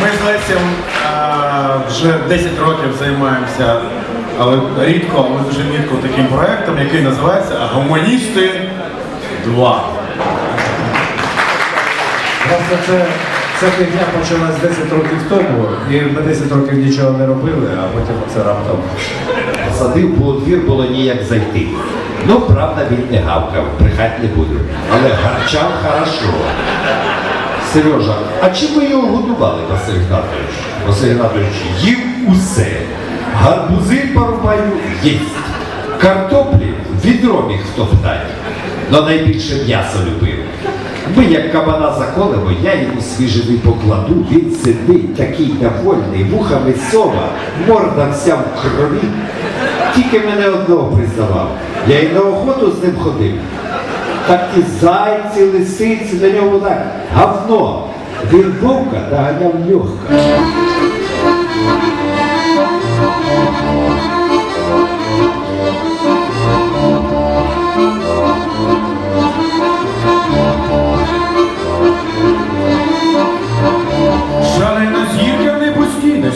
Ми з Лесем е, вже 10 років займаємося, але рідко, але дуже рідко таким проектом, який називається Гуманісти 2. Власне, це, ця фігня почалась 10 років тому, і ми 10 років нічого не робили, а потім це раптом. Садив, бо двір було ніяк зайти. Ну, правда, він не гавкав, брехать не буду. Але гарчав хорошо. Сережа, а чим ви його годували, Василь Гнатович? Василь Гнатович їв усе. Гарбузи порубаю єсть. Картоплі відро міг втоптати. Но найбільше м'ясо любив. Ми, як кабана заколемо, я йому свіжини покладу, він сидить такий довольний, вухами сова, морда вся в крові. Тільки мене одного признавав. Я й на охоту з ним ходив. Так і зайці, лисиці, на ньому так говно. Він вовка доганяв легко. Шалена зірка не постійно,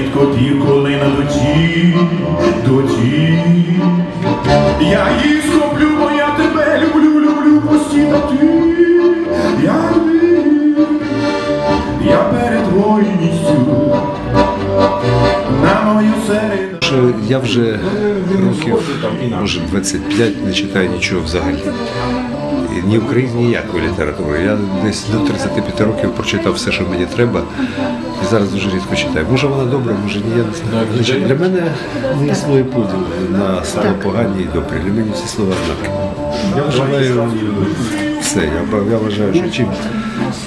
схожа під копірку лина до ті. Я її схоплю, бо я тебе люблю, люблю постійно ти. Я ти, я перед воїністю на мою середу. Я вже років, може 25, не читаю нічого взагалі. Ні української, ніякої літератури. Я десь до 35 років прочитав все, що мені треба, зараз дуже рідко читаю. Може вона добра, може ні, я не знаю. Значить, Для мене не існує поділ на слова погані і добрі. Для мене всі слова знаки. Я вважаю все. Я, я вважаю, що чим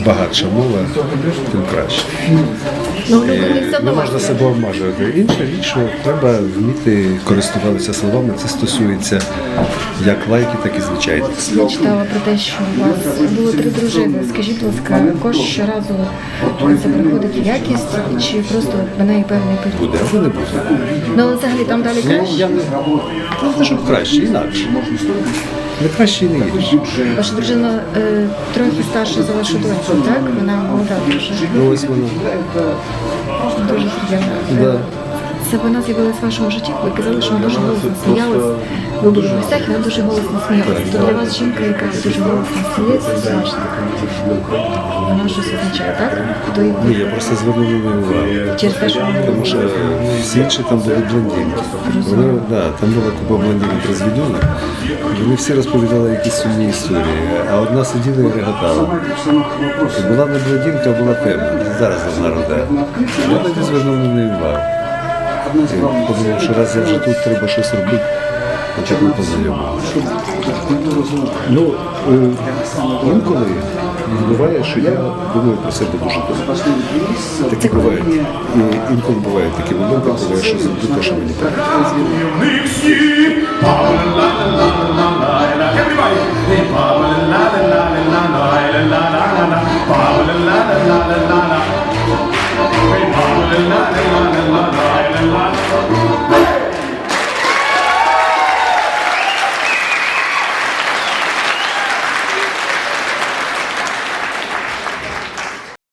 багатша мова, тим краще. Ну, все Не можна себе обмежувати. Інша річ, що треба вміти користуватися словами. Це стосується як лайки, так і звичайних Я читала про те, що у вас було три дружини. Скажіть, будь ласка, також щоразу це приходить якість, чи просто на неї певний період? Буде, або не буде. Ну, взагалі там далі Ну, краще. я не ну, краще, інакше. Не краще і не є. Ваша дружина е, трохи старша за вашу дочку, так? Вона молода дуже. Ну ось вона. Дуже приємно. Да. Вона з'явилась в вашому житті. Ви казали, що вона дуже голосно сміялась. Ви були в гостях, і вона дуже голосно сміялась. То для вас жінка, яка дуже голосно сміється, смачно. Вона щось означає, так? То і Ні, я просто звернув на неї увагу. через те, що вона Тому що всі інші там були блондинки. Вони, да, там була купа блондинок розвідоних. Вони всі розповідали якісь сумні історії, а одна сиділа і реготала. І була не блондинка, а була темна. Зараз вона рода. Я тоді звернув на неї увагу. Подумав, що раз я вже тут, треба щось робити. Хоча б познайомитися. Ну, е, інколи буває, що я думаю про себе дуже добре. Такі бувають. І інколи бувають такі моменти, коли я щось те, що мені подобається.